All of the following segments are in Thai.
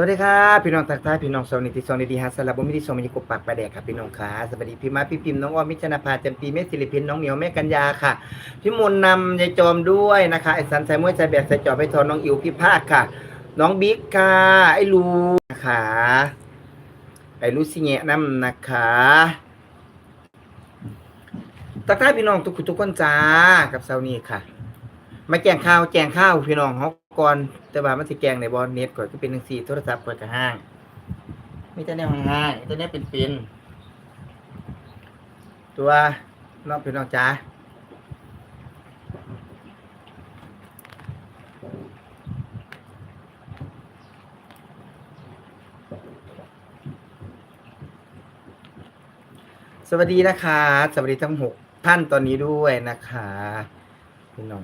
วัสดีครับพี่น้องทักทายพี่น้องสวัสดีที่สวัสดีฮัสลับบ่มีที่สมัยกุปปากประแดกครับพี่น้องขาสวัสดีพี่มาพี่พิมพ์น้องอ้อมมิจนาภาจำปีเมศิลิพินน้องเหมียวแม่กัญญาค่ะพี่มนนำยายจอมด้วยนะคะไอ้สันใส่มวยใส่แบกใส่จอบไปทอนน้องอิ๋วพี่ภาคค่ะ น้องบิ๊กค่ะไอ้ลูนะคะไอ้ลูซิเงะน้ำนะคะทักทายพี่น้องทุกคนทุกคนจ้ากับเซานี้ค่ะ มาแกงข้าวแจงข้าวพี่น้องเฮา ก่อน แต่ว่ามันสิแกงในบอลเน็ตก่อนก็เป็นจังซี่โทรศัพท์ก่อนก็ห้างมีแต่แนวห้างๆมีแต่แนวเป็นๆตัวน้องพี่น้องจ้าสวัสดีนะคะ สวัสดีทั้งหกท่านตอนนี้ด้วยนะคะพี่น้อง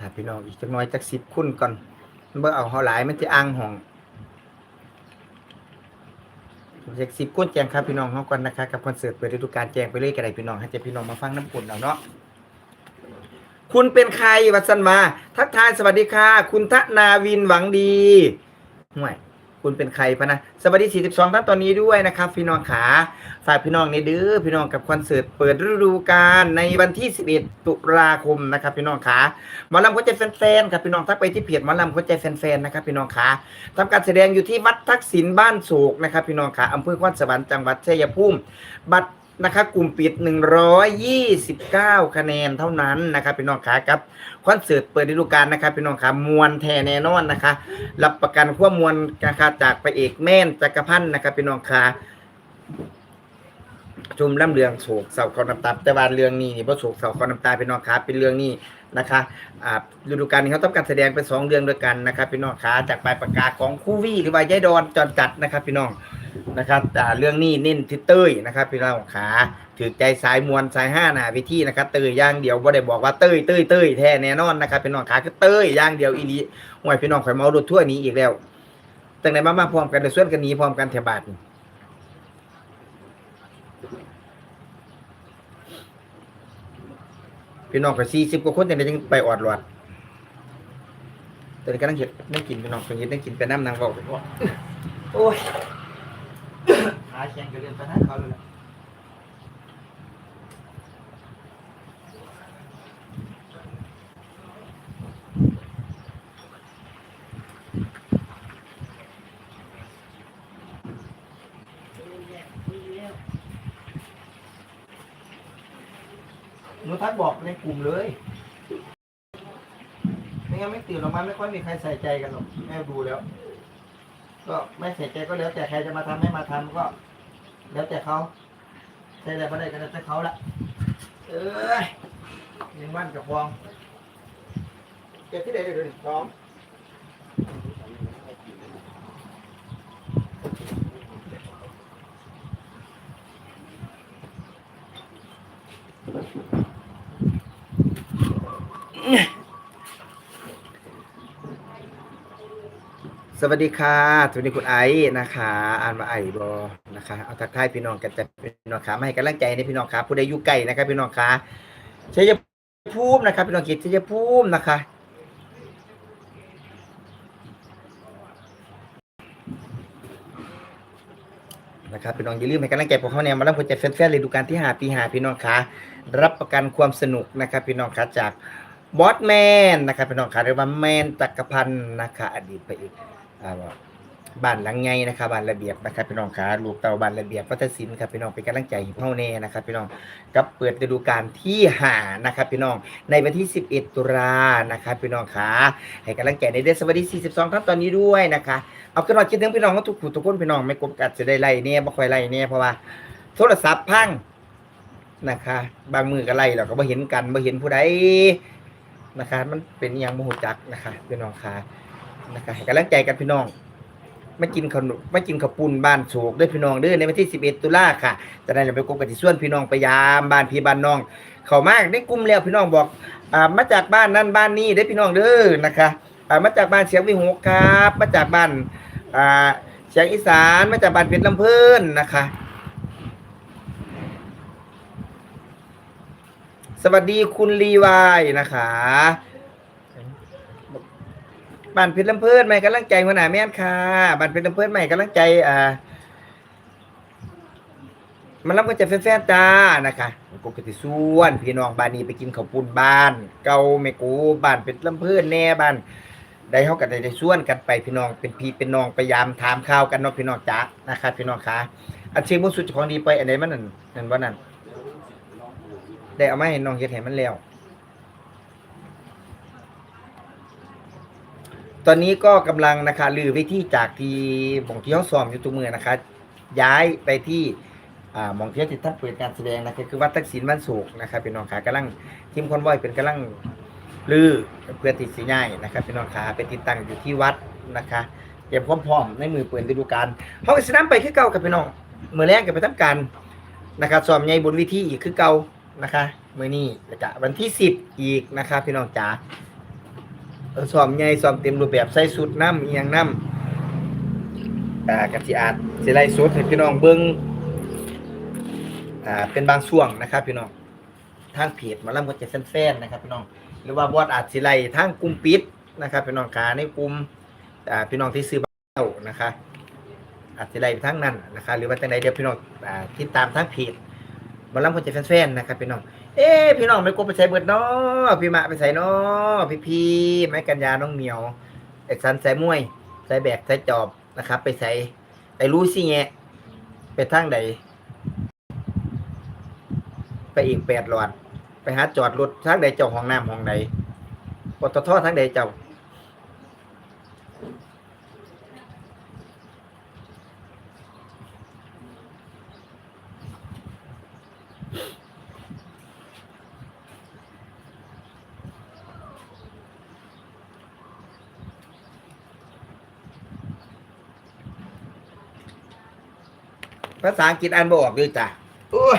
ถามพี่น้องอีกจักน้อยจักสิบคุณก่อนเบื่อเอาเขาหลายมันจะอ้างห้องจักสิบคุณแจงครับพี่น้องเขาก่อนนะคะกับคอนเสิร์ตเปิดฤดูกาลแจงไปเรื่อยก็ได้พี่น้องให้เจะพี่น้องมาฟังน้ำปุ่นเอาเนาะคุณเป็นใครวัสันมา ทักทายสวัสดีค่ะ คุณทนาวินหวังดีห่วย คุณเป็นใครพะนะสวัสดี 42 ท่านตอนนี้ด้วยนะครับ พี่น้องขาฝากพี่น้องในเดื้อพี่น้องกับคอนเสิร์ตเปิดฤดูกาลในวันที่ 11 ตุลาคมนะครับ พี่น้องขาหมอลำหัวใจแฟนๆครับพี่น้องทักไปที่เพจหมอลำหัวใจแฟนๆนะครับ พี่น้องขาทำการแสดงอยู่ที่วัดทักษิณบ้านโศกนะครับ พี่น้องขาอำเภอควนสวรรค์จังหวัดชัยภูมิบัตร นะครับกลุ่มปิด 129 คะแนนเท่านั้นนะครับพี่น้องขาครับคอนเสิร์ตเปิดฤดูกาลนะครับพี่น้องขามวลแท้แน่นอนนะคะ รับประกันขั้วมวลนะคะจากพระเอกแม่นจักรพันธ์นะครับพี่น้องขาชุมล่ำเรืองโศกเสาเขาน้ำตาแต่ว่าเรื่องนี้นี่เพราะโศกเสาเขาน้ำตาพี่น้องขาเป็นเรื่องนี้นะคะอ่าฤดูกาลนี้เขาต้องการแสดงเป็นสองเรื่องด้วยกันนะครับพี่น้องขาจากปลายปากกาของคู่วี่หรือว่ายายดอนจอนจัดนะครับพี่น้อง นะครับแต่เรื่องนี้เน้นที่เต้ยนะครับพี่น้องขาถือใจสายมวลสายห้าหนาวิธีนะครับเต้ยย่างเดียวบ่ได้บอกว่าเต้ยเต้ยเต้ยแท้แน่นอนนะครับพี่น้องขาคือเต้ยย่างเดียวอีหลีห่วยพี่น้องข่อยเมารถทั่วนี้อีกแล้วตั้งแต่มามาพร้อมกันเดี๋ยวส่วนกันนี้พร้อมกันแถวบาทพี่น้องก็สี่สิบกว่าคนแต่ยังไปออดหลอดตอนนี้กำลังเห็ดนั่งกินพี่น้องคนเห็ดนั่งกินไปน้ำนางบอกว่าโอ้ย ขาแข็งกระเด็นไปหน้าเขาเลยนะหนูทักบอกในกลุ่มเลยไม่งั้นไม่ตื่นออกมาไม่ค่อยมีใครใส่ใจกันหรอกแม่ดูแล้ว ก็ไม่เสร็จก็แล้วแต่ใครจะมาทำไม่มาทำก็ แล้วแต่เขาใส่ได้ก็ได้ก็แล้วแต่เขาละเอ้ยยังวันกับฟองเก็บที่ไหนเดี๋ยวนี้พร้อม วัสดีค่ะสวัสดีคุณไอซ์นะคะอ่านมาไอซ์บอนะคะเอาทักทายพี่น้องกันจะพี่น้องขามาให้กำลังใจในพี่น้องขาผู้ใดอยู่ไกลนะครับพี่น้องขาชัยภูมินะครับพี่น้องกิจชัยภูมินะคะนะครับพี่น้องอย่าลืมให้กำลังใจพวกเขาเนี่ยมาแล้วหัวใจแฟนๆเลยดูการที่หาปีหาพี่น้องคะรับประกันความสนุกนะครับพี่น้องคะจากบอสแมนนะครับพี่น้องคะเรียกว่าแมนจักรพันธ์นะคะอดีตไปอีก อ่าบ้านหลังไงนะครับบ้านระเบียบนะครับพี่น้องคะลูกเต่าบ้านระเบียบวัฒนศิลป์ครับพี่น้องเป็นกำลังใจให้เฮาแน่นะครับพี่น้องกับเปิดฤดูกาลที่หานะครับพี่น้องในวันที่ 11 ตุลานะครับพี่น้องคะให้กำลังใจในเดือนสวัสดี 42 ครับตอนนี้ด้วยนะคะเอาขึ้นมาคิดถึงพี่น้องก็ทุกผู้ทุกคนพี่น้องไม่กบกัดจะได้ไล่เนี่ยบ่ค่อยไล่เนี่ยเพราะว่าโทรศัพท์พังนะคะบางมือก็ไล่เราก็บ่เห็นกันบ่เห็นผู้ใดนะคะมันเป็นอย่างโมโหจักนะคะพี่น้องค่ะ นะคะให้กำลังใจกันพี่น้องมากินขนมมากินข้าวปุ้นบ้านโศกด้วยพี่น้องเด้อในวันที่ 11 ตุลาค่ะจะได้เราไปกบกันที่ส่วนพี่น้องไปยามบ้านพี่บ้านน้อง เข้ามากได้กลุ่มแล้วพี่น้องบอกอ่ามาจากบ้านนั่นบ้านนี้ได้อพี่น้องเด้อนะคะอ่ามาจากบ้านเสียงวิหกครับ มาจากบ้านอ่าเสียงอีสานมาจากบ้านเพชรลำเพิ่นนะคะ สวัสดีคุณลีวายนะคะ บ้านเพชรลำเพิ่นใหม่กำลังใจหัวหน้าแม่นค่ะบ้านเพชรลำเพิ่นใหม่กำลังใจอ่ามันรับก็จะแฟนๆจ้านะคะปกติส่วน พี่น้องบ้านนี้ไปกินข้าวปุ้นบ้าน เก่าแม่กูบ้านเป็นลำเพิ่อนแน่บ้านได้เฮาก็ได้ได้ส่วนกันไปพี่น้องเป็นพี่เป็นน้องพยายามถามข่าวกันเนาะพี่น้องจ้านะครับพี่น้องคะอันเชิญบ่สุดของดีไปอันไหนมันนั่นนั่นว่านั่นได้เอามาให้น้องเฮ็ดให้มันแล้ว ตอนนี้ก็กำลังนะคะลือไปที่จากที่บ่งที่เขาซ้อมอยู่ทุกมือนะคะ ย้ายไปที่อ่ามองเที่ยวที่ท่านเปิดการแสดงนะครับคือวัดทักษิณบ้านโศกนะครับพี่น้องขากำลังทีมคอนวอยเป็นกำลังลือเพื่อติดสีง่ายนะครับพี่น้องขาเป็นติดตั้งอยู่ที่วัดนะคะเตรียมความพร้อมในมือเปิดฤดูกาลเขาก็สนามไปคือเก่ากับพี่น้องมือแรกก็ไปทำการนะครับซ้อมใหญ่บนวิธีอีกคือเก่านะคะมือนี้แล้วก็วันที่สิบอีกนะครับพี่น้องจ๋า เออซ้อมใหญ่ซ้อมเต็มรูปแบบใส่สุดน้ำเอียงน้ำอ่ากะทิอาดสิไลฟ์สดให้พี่น้องเบิ้งอ่าเป็นบางช่วงนะครับ พี่น้องทางเพจมาล่ำก็จะแฟนๆนะครับพี่น้องหรือว่าบอดอาจสิไลทางกลุ่มปิดนะครับพี่น้องขาในกลุ่มอ่าพี่น้องที่ซื้อบ้านะคะอาจสิไลไปทางนั้นนะคะหรือว่าจังใดเดี๋ยวพี่น้องอ่าติดตามทางเพจ หมาล่ำก็จแฟนๆนะครับพี่น้อง เอ๊พี่น้องไม่กลัวไปใส่เบิดเนาะพี่มะไปใส่เนาะพี่พีไม้กัญญาน้องเหมียวเอกสันใส่มวยใส่แบกใส่จอบนะครับ ไปใส่ไปรู้สิแงะไปทางใดไปอีกแปดหลอด ไปหาจอดรถทางใดเจ้าห้องน้ำห้องใดปตททางใดเจ้า ภาษาอังกฤษอ่านบ่ออกเลยจ้ะโอ้ย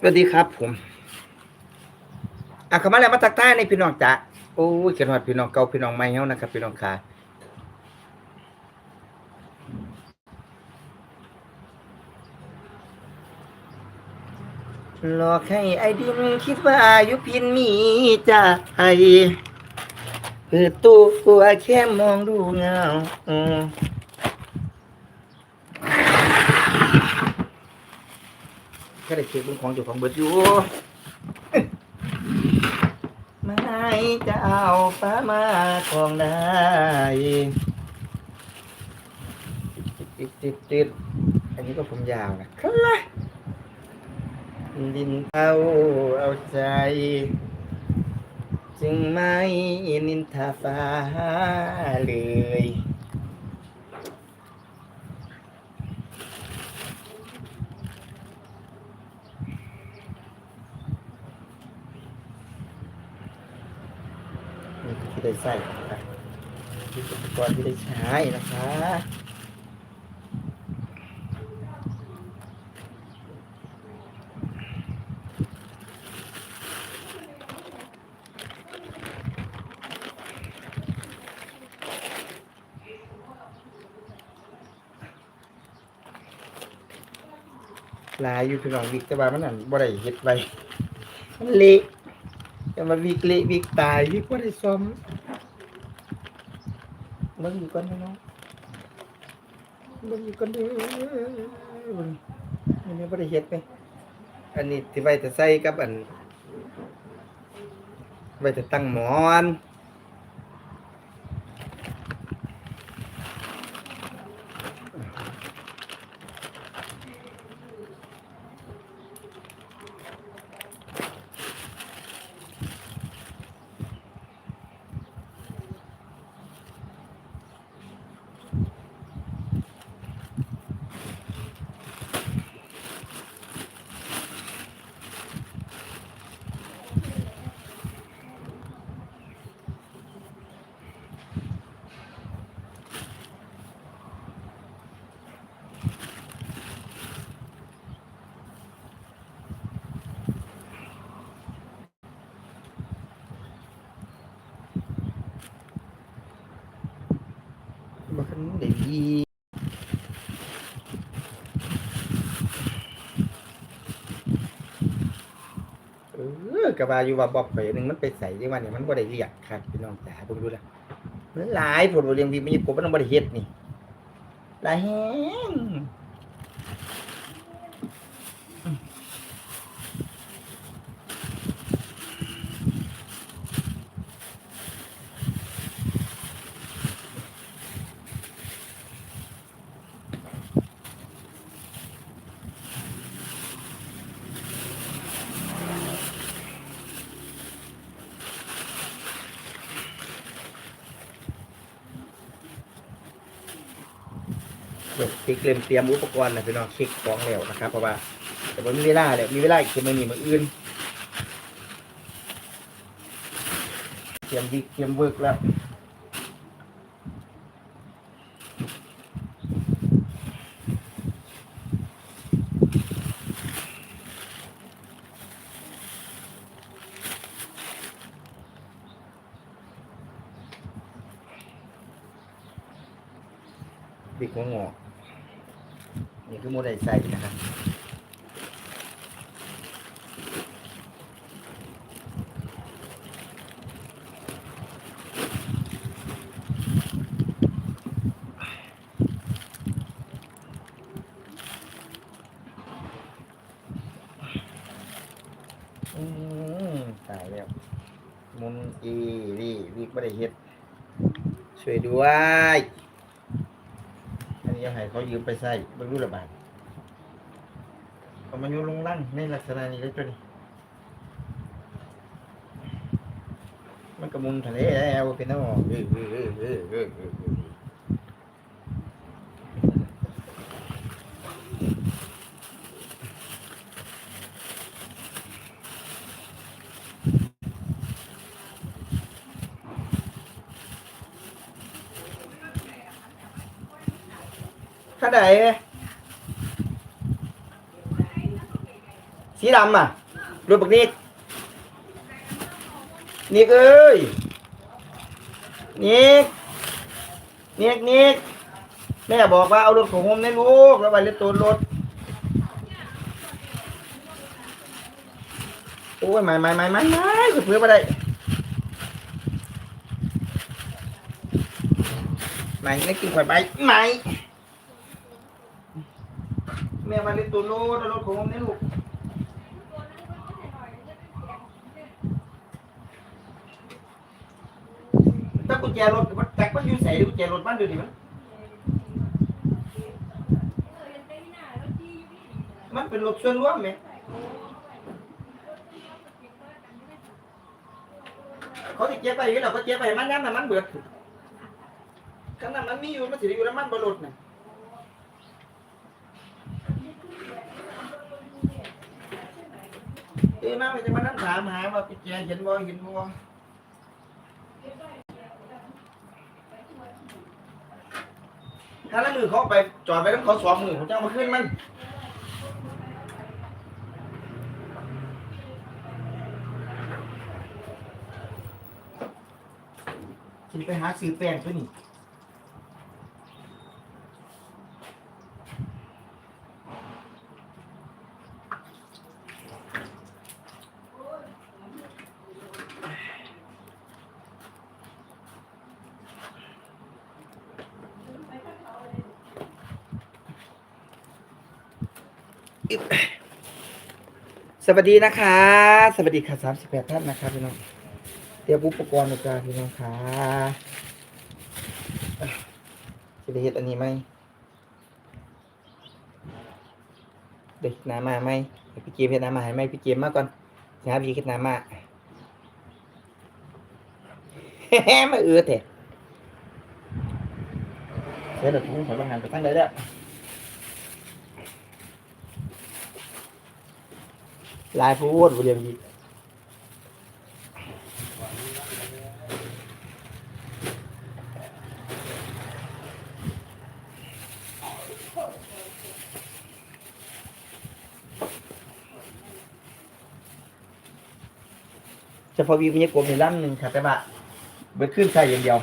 สวัสดีครับผมอะเข้ามาแล้วมาตักใต้ในพี่น้องจ๋าโอ้ยเขียนหอดพี่น้องเก่าพี่น้องใหม่เฮานะครับ พี่น้องขาหลอกให้ไอ้ดินคิดว่ายุพินมีใจเปิดตู้กลัวแค่มองดูเงาอืม ก็ได้เช็คเรื่องของเจ้าของเบิดอยู่ไม่จะเอาฟ้ามาของได้ติดติดติดอันนี้ก็ผมยาวนะครับดินเอาเอาใจ จึงไม่นินทาฟ้าเลย นี่คือที่ได้ ใส่นะที่อุปกรณ์ที่ได้ใช้นะคะลายอยู่พี่น้องวิกแต่ว่ามันนั่นบ่ได้เฮ็ดไว้มันเละจะมาวิกเละวิกตายวิกบ่ได้ซ้อม บิ่งอยู่ก่อนนะน้องเบิ่งอยู่ก่อนเด้อเบิ่งอันนี้บ่ได้เฮ็ดไปอันนี้ที่ไว้จะใส่กับอันไว้จะตั้งหมอน เออกระบาอยู่ว่าบอกไปหนึ่งมันไปใส่ยังวันนี้มันบ่ได้เรียกครับพี่น้องจ๋าผมดูแลวมันหลายผลบ่เรียงพี่มันยังกบมันบ่ได้เฮ็ดนี่หลายแฮง เดี๋ยวติ๊กเตรียมเตรียมอุปกรณ์นะพี่น้องเช็คของแล้วนะครับ เพราะว่า แต่ว่ามีเวลาแล้วมีเวลาอีกคือมันมีมืออื่นเตรียมดิเตรียมเวิร์กแล้วดิกหัวงอกนี่คือโมได้ใส่นะครับ อืมตายแล้ว มุนอีีกไม่ได้เฮ็ดช่วยด้วย อันนี้ยังให้เขายืมไปใส่บรรลุระบาดเอามาอยนลงล่างในลักษณะนี้เลยจ้ะนี่มันกระมุนทะเลแล้วเป็นน้ำหอมเออเออเออเออ เออเออเออข้าใดสีดำอะรถบักนิกนิกเอ้ยนิกนิกนิกแม่บอกว่าเอารถของผมในลูกแล้วไปเล่นตัวรถโอ้ยไม่ไม่ไม่ไม่ไม่กูเพื่อมาได้ไม่ไม่กินข่อยไปไม่ ม่มาเล่นตัวรถเอารถของผมในลูกถ้ากุญแจรถมันแตกมันอยู่ใส่กุญแจรถมันดูดิมันมันเป็นรถส่วนรวมไหมเขาติเจ็บไปอยู่แล้เขาเจ็บไปมันย้ำน้ำมันเบิดขนาดมันมีอยู่มันสิอยู่น้ำมันบนรถน่ะ เอ้ยมาไปจะมานั่งถามหาว่ากุญแจเห็นบ่เห็นบ่ถ้าละมือเขาไปจอดไปแล้วเขาสองมือผมจะเอามาขึ้นมันฉันไปหาซื้อแป้งตัวนี้อึ๊บ สวัสดีนะคะ สวัสดีค่ะสามสิบแปดท่านนะครับพี่น้องเตรียมอุปกรณ์นะจ๊ะพี่น้องค่ะอะจะได้เห็ดอันนี้ไหมเด็กน้ำมาไหมพี่เกมเห็ดน้ำมาให้ไหมพี่เกมมาก่อนงาพี่เห็ดน้ำมามาเอือเถอะเดี๋ยวเราทุ่งถอยบางงานไปตั้งเลยเด้อ ลายพูดเรียงดีเฉพาะวีมีกลมในด้านหนึ่งค่ะแต่ว่าเบิดขึ้นใส่อย่างเดียว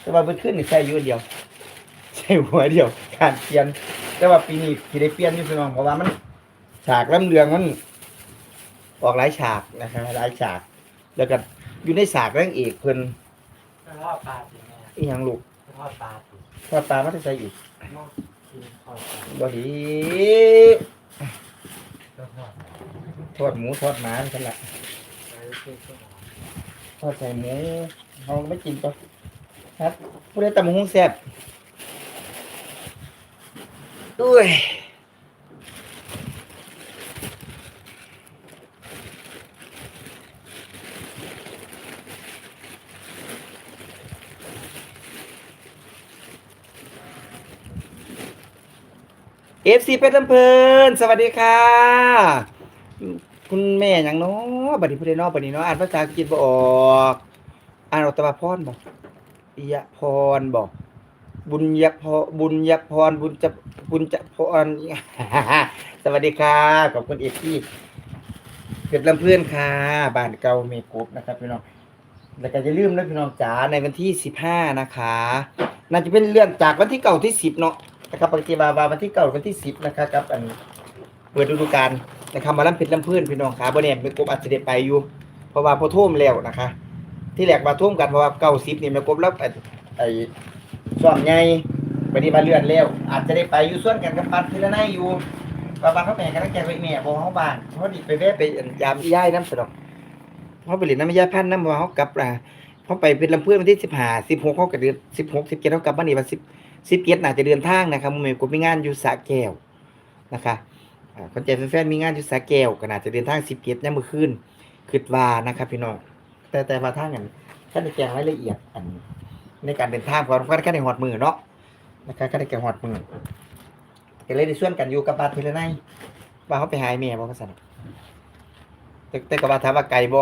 แต่ว่าเพิ่นขึ้นใส่อยู่อันเดียว ใส่หัวเดียว การเปลี่ยน แต่ว่าปีนี้ที่ได้เปลี่ยนอยู่พี่น้องเพราะว่ามัน ฉากลำเรืองมัน ออกหลายฉากนะครับหลายฉาก แล้วก็อยู่ในฉากเรื่องเอกเพิ่นทอดปลาสิแม่อีหยังลูกทอดปลาสิทอดปลามาใส่อีกนอกกินทอดปลาบ่ดีก็ทอดทอดหมูทอดหมานั่นแหละไปเพื่อช่วยทอดใส่หมูเขาไม่กินปะครับผู้ใดตำบักหุ้งแซ่บ อุ้ยเอฟซีเพชรลำเพลินสวัสดีค่ะ คุณแม่อย่างเน้อบัดนี้พูดได้นอบัดนี้เนาะอ่านภาษาอังกฤษบ่ออก อ่านออกตะวาพรบ่ปิยพรบ่ บุญยพรบุญยพรบุญจะบุญจะพรสวัสดีค่ะขอบคุณเอฟซีเพชรลำเพื่อนค่ะบ้านเก่าเมกุบนะครับพี่น้องแล้วก็อย่าลืมนะพี่น้องจ๋าในวันที่สิบห้านะคะน่าจะเป็นเรื่องจากวันที่เก่าที่สิบเนาะนะครับปกติวาวาวันที่เก่าวันที่สิบนะครับกับอันเปิดฤดูกาลนะครับมาลำเพชรลำเพื่อนพี่น้องขาบ่เนี่ยเมกุบอาจจะได้ไปอยู่เพราะว่าพอท่วมแล้วนะคะ ที่แรกมาท่วมกันเพราะว่าเก้าสิบนี่เมกุบแล้วไอ้ ไอ้ส่วนใหญ่วันนี้มาเลื่อนแล้วอาจจะได้ไปอยู่ส่วนกันกับปัดทีละนายอยู่บางบางเขาแม่กันตั้งใจไปแม่บอกเขาบ้านเขาดิไปแวะไปยามย่ายน้ำสะดอกเขาไปเรียนน้ำยาพันน้ำว่าเขากลับอะเขาไปเป็นลำเพื่อนวันที่สิบห้าสิบหกเขาก็เดือนสิบหกสิบเจ็ดเขากลับบ้านนี่วันสิบสิบเจ็ดน่าจะเดินทางนะครับมันก็มีงานอยู่สระแก้วนะคะอ่าคนใจแฟนๆมีงานอยู่สระแก้วก็น่าจะเดินทางสิบเจ็ดยามมื้อคืนคิดวานะครับพี่น้องแต่แต่ว่าทางนั้นท่านได้แจ้งรายละเอียดอัน ในการเดินทางเพราะว่าแค่หอดมือเนาะนะครับแค่ในแก่หอดมือก็เลยได้ส่วนกันอยู่กับบาทีละไนว่าเขาไปหายเมียบ่ก็สั่นแต่แต่กับบาถามว่าไก่บ่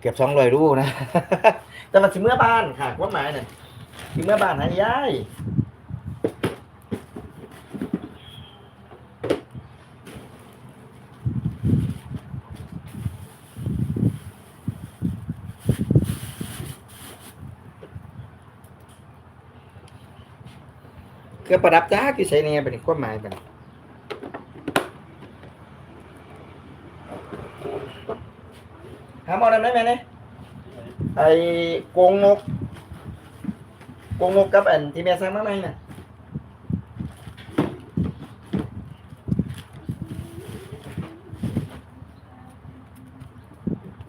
เกือบสองร้อยรูนะแต่มาสิเมื่อบ้านค่ะความหมายน่ยสิเมื่อบ้านหายยาย รื่องประดับจ้าคือใช้เนี่ยเป็นความหมายเป็นหาหมอนั่นได้ไหมเนี่ยไอ้กรงนกกรงนกกับอันที่แม่สั่งมาใหม่น่ะ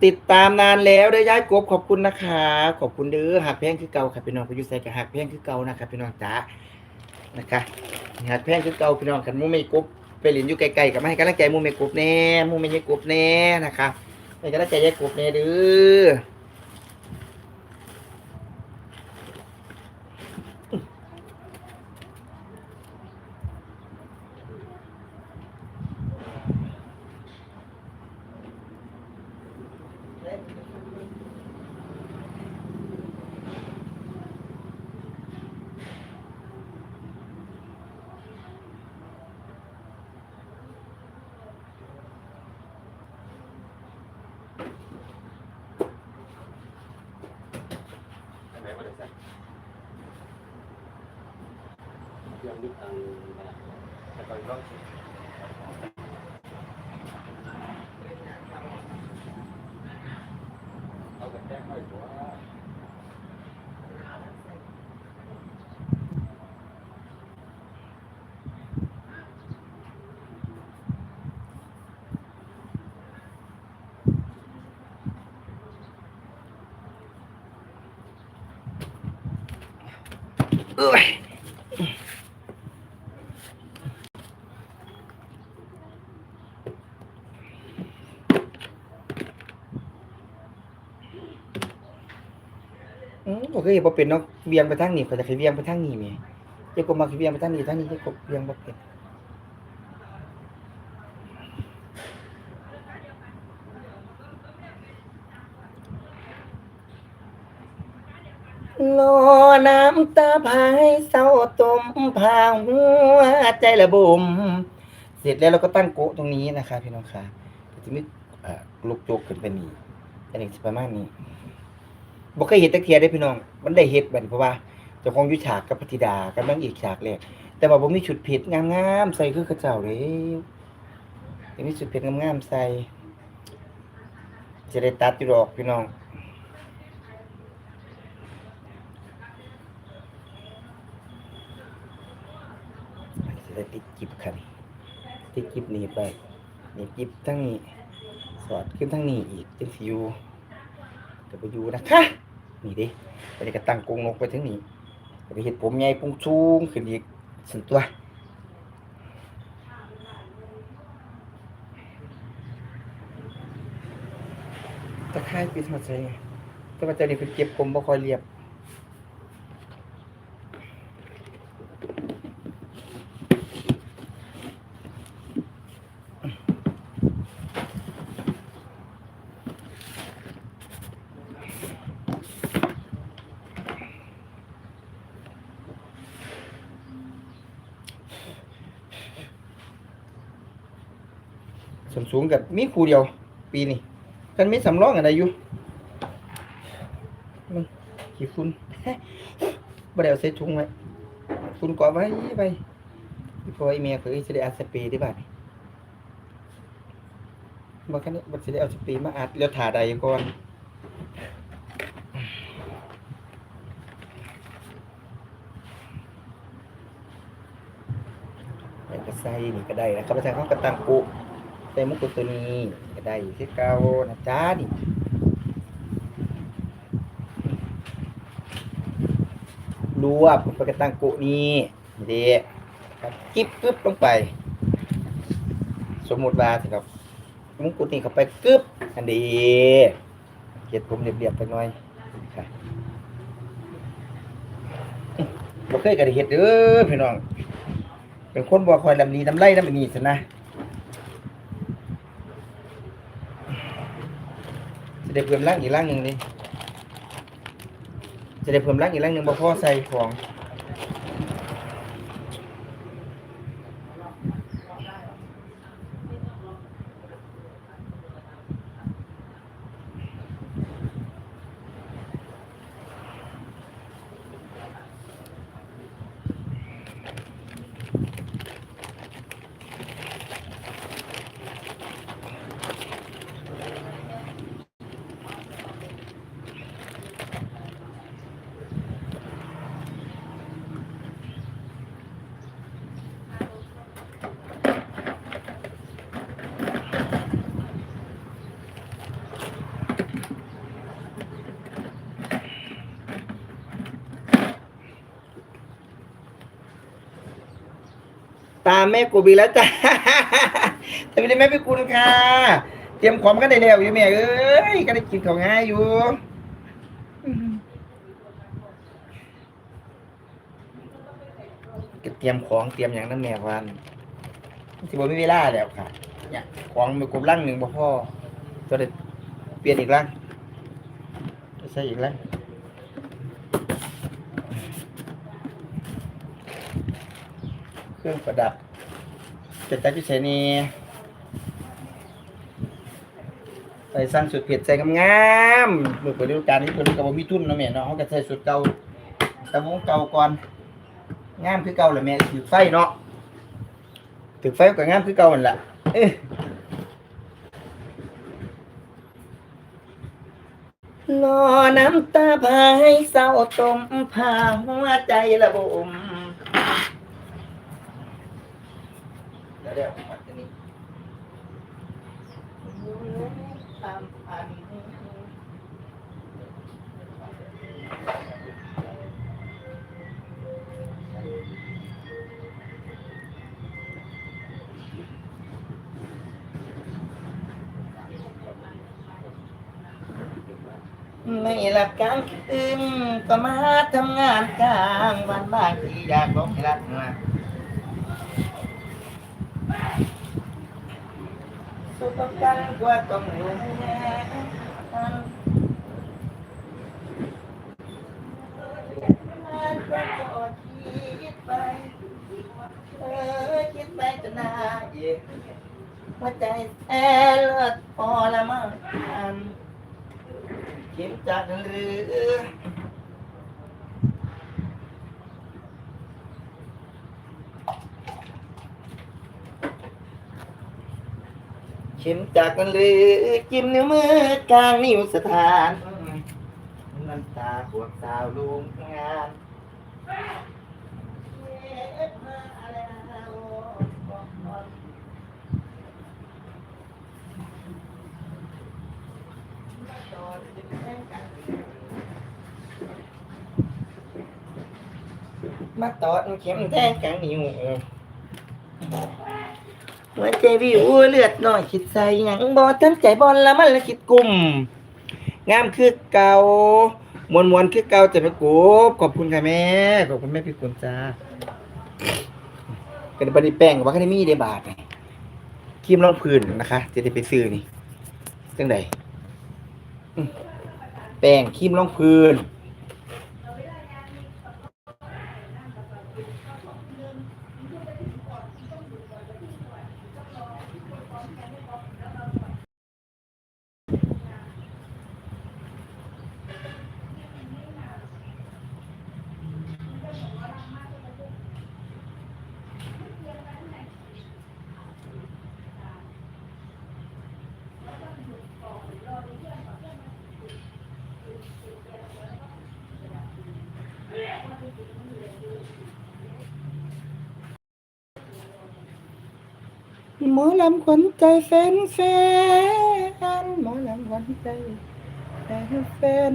ติดตามนานแล้วได้ย้ายกบขอบคุณนะคะ ขอบคุณเด้อหักแพงคือเก่าค่ะพี่น้องไปอยู่ใส่กับหักแพงคือเก่านะครับพี่น้องจ๋า นะคะหักแพงคือเก่าพี่น้องขันมูไม่กบไปเรียนอยู่ไกลๆกับมาให้กำลังใจมูไม่กบแน่มูไม่ยายกบแน่นะคะให้กำลังใจยายกบแน่ดื้อ เอ้ยอืมผม ก็เห็นบ่เป็นเนาะเวียงไปทางนี้เขาจะให้เวียงไปทางนี้แหม่เจ้าก็มาเวียงไปทางนี้ทางนี้เจ้าก็เวียงบ่เป็นรอน้ำตาพายเศร้าตมพาหัวใจระบม เสร็จแล้วเราก็ตั้งโกะตรงนี้นะคะพี่น้องค่ะจะมีลูกโจกขึ้นไปนี่อันนี้ประมาณนี้ บ่เคยเห็นตะเคียนได้พี่น้อง มันได้เฮ็ดบัดนี้เพราะว่าเจ้าของยู่ฉากกับปฏิดากับนางเอกฉากแรกแต่ว่าบ่มีชุดเพชรงามๆใส่คือเขาเจ้าเลยยังมีชุดเพชรงามๆใส่จะได้ตัดอยู่ดอกพี่น้องจะได้ติดกิบคันติดกิบหนีบไปหนีบกิบทั้งนี้สอดขึ้นทั้งนี้อีกจังสิอยู่กับไปอยู่นะคะ นี่เดิไปได้กระตั้งกรงนกไปถึงนี่ไปเห็ดผมใหญ่ปุงชูงขึ้นอีกสันตัวตะไคร้ปิดหัวใจไงแต่ว่าเจนี่เป็นเก็บผมบ่ค่อยเรียบ มีครูเดียว ปีนี้กันมีสำรองอะไรอยู่มันกี่ฝุ่นบ่ได้เอาใส่ถุงไว้ฝุ่นกาะไว้ไปพอไอเมียเคยจะได้อัดสเปรย์ได้บ้างบ่คันนี้บ่สิได้เอาสเปรย์มาอัดแล้วถ่าใดก่อนใส่นี่ก็ได้นะครับอาจารย์เขาก็ตั้งกุ ใส่มุกตัวนี้ก็ได้ที่เก่านะจ๊ะนี่รวบไปกระตังกุนี่เด็กครับกิ๊บกึบลงไป สมมุติว่าสิครับมุกุฎนี่เข้าไปกึบอันดีเก็ดผมเรียบๆไปหน่อยค่ะบ่เคยกันเฮ็ดเด้อพี่น้องเป็นคนบ่คอยลำลีลำไรลำนี้สินะ จะ ได้เพิ่มร่างอีกร่างหนึ่งนี่จะได้เพิ่มร่างอีกร่างหนึ่งบ่พ่อใส่ของ ตามแม่กูบีแล้วจ้าแต่ไม่ได้แม่ไปกูนค่ะ เตรียมของกันได้แล้วอยู่แม่เอ้ยก็ได้กินของง่ายอยู่เตรียมของเตรียมอย่างนั้นแม่วันที่บ่มีเวลาแล้วค่ะเนี่ยของมีกลุ่มร่างหนึ่งบ่พ่อก็ได้เปลี่ยนอีกร่างใส่อีกร่าง เครื่องประดับเป็นตาพิเศษนี่ใส่สร้างสุดเผ็ดใส่งามๆมือเปิดฤดูกาลนี้เพิ่นก็บ่มีทุนเนาะแม่เนาะเขาก็ใส่สุดเก่าตะวงเก่าก่อนงามคือเก่าแหละแม่ถือไฟเนาะถือไฟก็งามคือเก่านั่นแหละเอ้ยรอน้ำตาพายเศร้าตมพาหัวใจระบม เดี๋ยวเดี๋ยวปันนี้ตามพันไม่หลับกลางคืนก็มาทำงานกลางวันบางทีอยากบอกให้รักมา สุขกันกว่าต้องรู้แน่คิดไปเออคิดไปจนหน้าเย็นหัวใจแอเลือดพอละมั้ง เข็มจากนั้นเข็มจากนั้นหรือจิ้มนิ้วมือกลางนิ้วสถานน้ำตาหัวสาวลุงงานมาตอดเข็มแทงกลางนิ้ว หัวใจวิวเลือดน้อยคิดใส่หยังบอทั้งใจบอลละมันละคิดกลุ่มงามคือเก่ามวนมวนคือเก่าจะไปกูบขอบคุณค่ะแม่ขอบคุณแม่พี่กุลจ้าเป็นบริแป้งว่าคาเดมี่เดบาทนี่ครีมรองพื้นนะคะจะได้ไปซื้อนี่จังใดแป้งครีมรองพื้น หมอลำขวัญใจแฟนแฟนหมอลำขวัญใจแฟนแฟน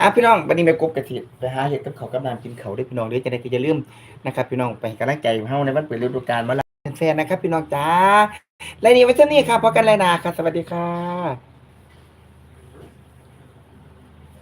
อะพี่น้องวันนี้แม่กบกระถิไปหาเห็ดกับเขากับน้ำกินเขาด้วยพี่น้องเด้วยจะได้ก็อย่าลืมนะครับพี่น้องไปกำลังใจเฮาในวันเปิดฤดูกาลมาแล้วแฟนๆนะครับ พี่น้องจ้าและนี่ว้เท่านี้ครับพอกันเลยนาครับสวัสดีค่ะ